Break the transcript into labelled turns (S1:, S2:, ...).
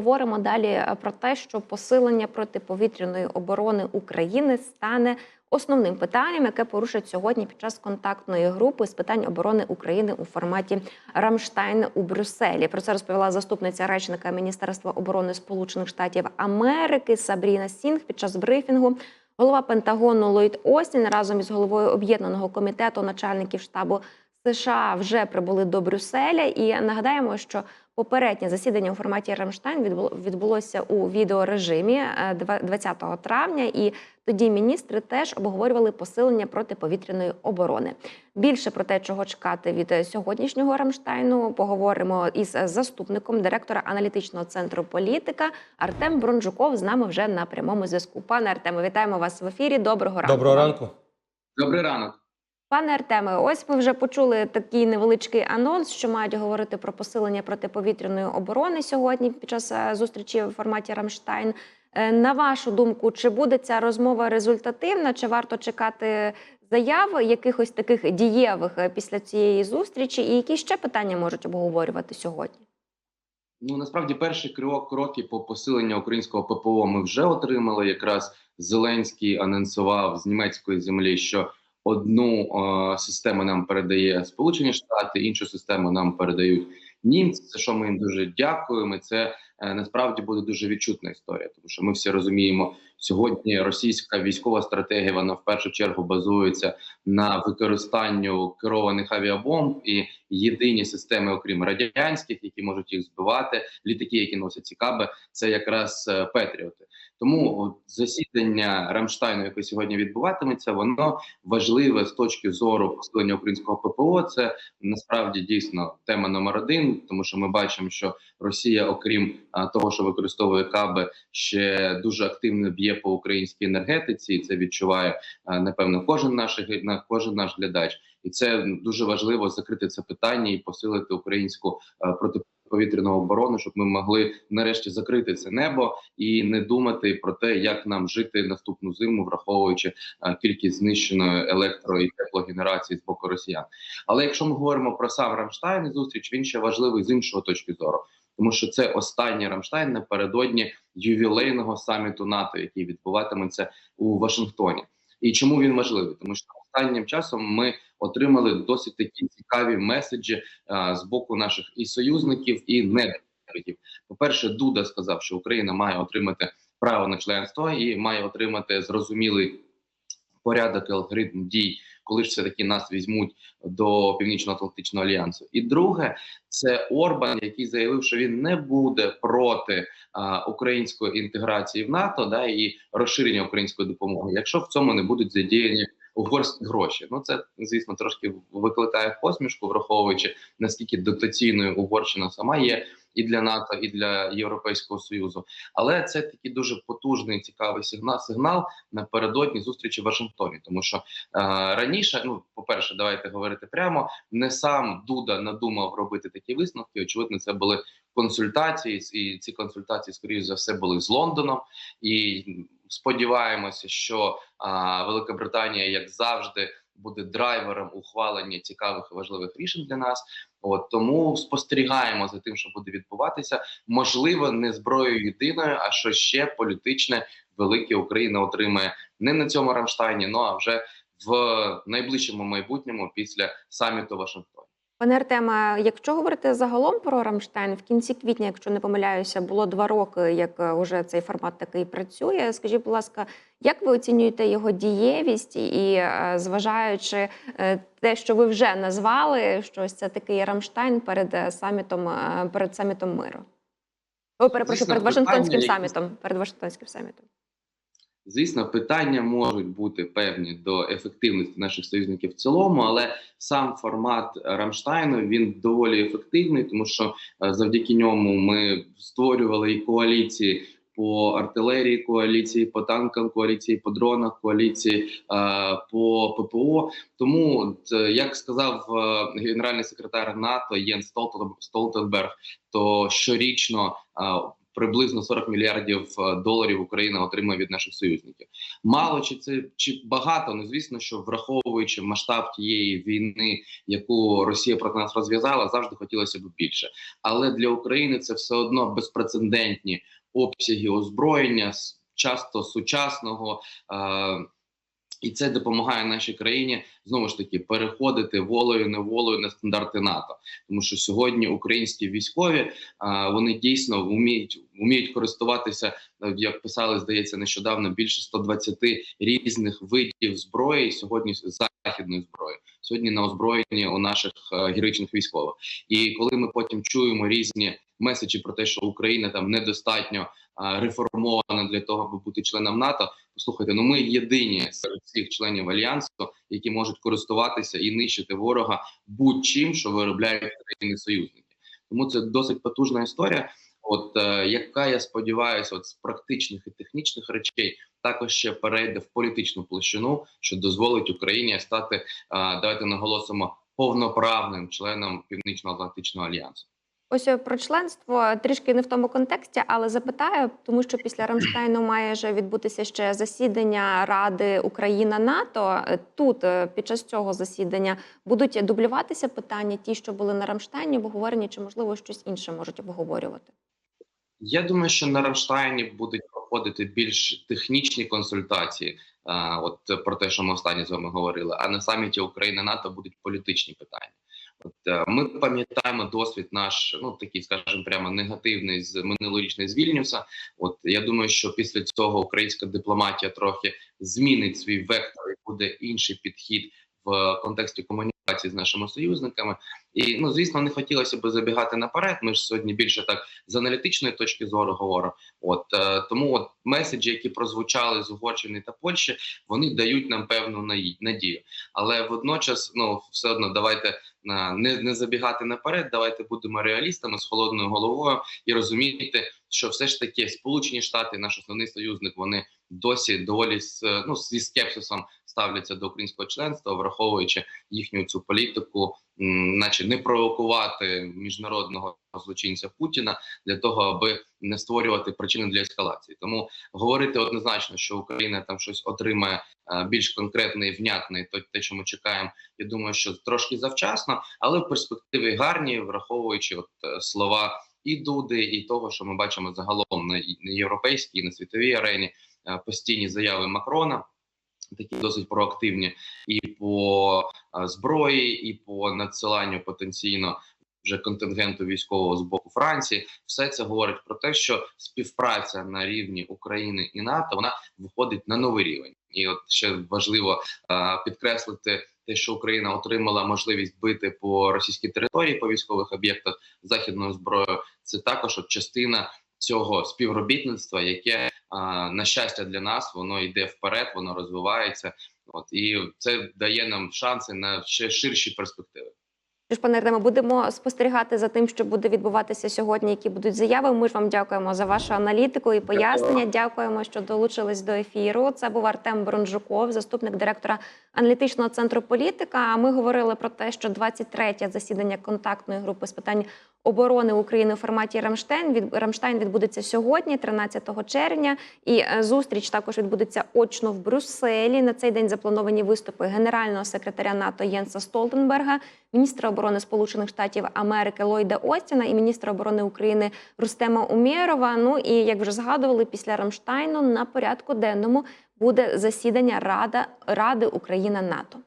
S1: Говоримо далі е, про те, що посилення протиповітряної оборони України стане основним питанням, яке порушать сьогодні під час контактної групи з питань оборони України у форматі Рамштайн у Брюсселі. Про це розповіла заступниця речника Міністерства оборони Сполучених Штатів Америки Сабріна Сінг під час брифінгу. Голова Пентагону Ллойд Остін разом із головою об'єднаного комітету начальників штабу США вже прибули до Брюсселя. І нагадаємо, що попереднє засідання у форматі Рамштайн відбуло- відбулося у відеорежимі е, два- 20 травня. І тоді міністри теж обговорювали посилення протиповітряної оборони. Більше про те, чого чекати від е, сьогоднішнього Рамштайну, поговоримо із е, заступником директора аналітичного центру політика Артем Бронжуков з нами вже на прямому зв'язку. Пане Артеме, вітаємо вас в ефірі. Доброго ранку.
S2: Доброго ранку.
S3: Добрий ранок.
S1: Пане Артеме, ось ми вже почули такий невеличкий анонс, що мають говорити про посилення протиповітряної оборони сьогодні під час е, зустрічі в форматі Рамштайн. Е, На вашу думку, чи буде ця розмова результативна? Чи варто чекати заяв якихось таких дієвих е, після цієї зустрічі? І які ще питання можуть обговорювати сьогодні?
S3: Ну насправді перші крок кроки по посиленню українського ППО ми вже отримали. Якраз Зеленський анонсував з німецької землі, що одну е, систему нам передає Сполучені Штати, іншу систему нам передають німці. За що ми їм дуже дякуємо. Це е, насправді буде дуже відчутна історія, тому що ми всі розуміємо, сьогодні російська військова стратегія вона в першу чергу базується на використанню керованих авіабомб і єдині системи, окрім радянських, які можуть їх збивати, літаки, які носять ці це якраз е, Петріоти. Тому засідання Рамштайну, яке сьогодні відбуватиметься, воно важливе з точки зору посилення українського ППО. Це насправді дійсно тема номер один, тому що ми бачимо, що Росія, окрім того, що використовує каби, ще дуже активно б'є по українській енергетиці, і це відчуває напевно кожен наш кожен наш глядач, і це дуже важливо закрити це питання і посилити українську а, протиповітряну оборону, щоб ми могли нарешті закрити це небо і не думати про те, як нам жити наступну зиму, враховуючи кількість знищеної електро і теплогенерації з боку росіян. Але якщо ми говоримо про сам Рамштайн і зустріч, він ще важливий з іншого точки зору. Тому що це останній Рамштайн напередодні ювілейного саміту НАТО, який відбуватиметься у Вашингтоні. І чому він важливий? Тому що останнім часом ми отримали досить такі цікаві меседжі а, з боку наших і союзників, і недоторків. По перше, Дуда сказав, що Україна має отримати право на членство і має отримати зрозумілий порядок і алгоритм дій, коли ж все таки нас візьмуть до північно-атлантичного альянсу. І друге, це Орбан, який заявив, що він не буде проти а, української інтеграції в НАТО, да і розширення української допомоги, якщо в цьому не будуть задіяні угорські гроші. Ну це звісно трошки викликає посмішку, враховуючи наскільки дотаційною Угорщина сама є і для НАТО, і для Європейського союзу. Але це такий дуже потужний цікавий сигнал сигнал напередодні зустрічі в Вашингтоні, тому що е, раніше, ну по перше, давайте говорити прямо. Не сам Дуда надумав робити такі висновки. Очевидно, це були консультації, і ці консультації, скоріш за все, були з Лондоном. І сподіваємося, що а, Велика Британія, як завжди, буде драйвером ухвалення цікавих і важливих рішень для нас. От тому спостерігаємо за тим, що буде відбуватися. Можливо, не зброєю єдиною, а що ще політичне велике Україна отримає не на цьому Рамштайні, ну а вже в найближчому майбутньому після саміту Вашингтоні.
S1: Пане Артеме, якщо говорити загалом про Рамштайн, в кінці квітня, якщо не помиляюся, було два роки, як е, уже цей формат такий працює. Скажіть, будь ласка, як ви оцінюєте його дієвість і е, зважаючи е, те, що ви вже назвали, що ось це такий Рамштайн перед е, самітом е, перед самітом миру? О, перепрошую, перед Вашингтонським самітом. Перед Вашингтонським самітом.
S3: Звісно, питання можуть бути певні до ефективності наших союзників в цілому, але сам формат Рамштайну він доволі ефективний, тому що е, завдяки ньому ми створювали і коаліції по артилерії, коаліції по танкам, коаліції по дронах, коаліції е, по ППО. Тому, е, як сказав генеральний секретар НАТО Єн Столтен- Столтенберг, то щорічно. Приблизно 40 мільярдів е, доларів Україна отримує від наших союзників. Мало чи це чи багато? Ну звісно, що враховуючи масштаб тієї війни, яку Росія проти нас розв'язала, завжди хотілося б більше. Але для України це все одно безпрецедентні обсяги озброєння, часто сучасного. Е- і це допомагає нашій країні знову ж таки переходити волею неволею на стандарти НАТО, тому що сьогодні українські військові а, вони дійсно вміють вміють користуватися, е, як писали, здається, нещодавно більше 120 різних видів зброї сьогодні західної зброї. Сьогодні на озброєнні у наших е, героїчних військових. І коли ми потім чуємо різні меседжі про те, що Україна там недостатньо реформована для того, аби бути членом НАТО. Послухайте, ну ми єдині серед всіх членів альянсу, які можуть користуватися і нищити ворога будь-чим, що виробляють країни союзники. Тому це досить потужна історія. От е, яка я сподіваюся, от з практичних і технічних речей також ще перейде в політичну площину, що дозволить Україні стати е, давайте наголосимо повноправним членом Північно-Атлантичного альянсу.
S1: Ось е, про членство трішки не в тому контексті, але запитаю, тому що після Рамштайну має вже відбутися ще засідання Ради Україна НАТО. Е, Тут е, під час цього засідання будуть дублюватися питання, ті, що були на Рамштайні, обговорені, чи можливо щось інше можуть обговорювати.
S3: Я думаю, що на Рамштайні будуть проходити більш технічні консультації. От про те, що ми останні з вами говорили. А на саміті Україна НАТО будуть політичні питання. От е, ми пам'ятаємо досвід наш, ну такий, скажімо, прямо негативний з минулорічний з Вільнюса. От я думаю, що після цього українська дипломатія трохи змінить свій вектор і буде інший підхід в контексті комунікації з нашими союзниками. І ну звісно, не хотілося б забігати наперед. Ми ж сьогодні більше так з аналітичної точки зору говоримо. От е, тому от меседжі, які прозвучали з Угорщини та Польщі, вони дають нам певну надію. Але водночас, ну все одно, давайте е, не, не забігати наперед. Давайте будемо реалістами з холодною головою і розуміти, що все ж таки Сполучені Штати, наш основний союзник, вони досі доволі е, ну зі скепсисом ставляться до українського членства, враховуючи їхню цю політику, наче не провокувати міжнародного злочинця Путіна для того, аби не створювати причини для ескалації. Тому говорити однозначно, що Україна там щось отримає е, більш конкретне і внятне, то те, що ми чекаємо, я думаю, що трошки завчасно, але в перспективі гарні, враховуючи от е, слова і Дуди, і того, що ми бачимо загалом на європейській, на світовій арені, е, постійні заяви Макрона. Такі досить проактивні і по е, зброї, і по надсиланню потенційно вже контингенту військового з боку Франції. Все це говорить про те, що співпраця на рівні України і НАТО вона виходить на новий рівень. І от ще важливо е, підкреслити те, що Україна отримала можливість бити по російській території по військових об'єктах західною зброєю. Це також от частина цього співробітництва, яке на щастя для нас воно йде вперед, воно розвивається. От і це дає нам шанси на ще ширші перспективи.
S1: Тож, пане Артеме, будемо спостерігати за тим, що буде відбуватися сьогодні, які будуть заяви. Ми ж вам дякуємо за вашу аналітику і пояснення. Дякуємо, що долучились до ефіру. Це був Артем Бронжуков, заступник директора аналітичного центру політика. А ми говорили про те, що 23-те засідання контактної групи з питань оборони України у форматі Рамштайн від Рамштайн відбудеться сьогодні, 13 червня. І е, зустріч також відбудеться очно в Брюсселі. На цей день заплановані виступи генерального секретаря НАТО Єнса Столтенберга, міністра оборони Сполучених Штатів Америки Ллойда Остіна і міністра оборони України Рустема Умєрова. Ну і як вже згадували, після Рамштайну на порядку денному буде засідання Рада Ради Україна НАТО.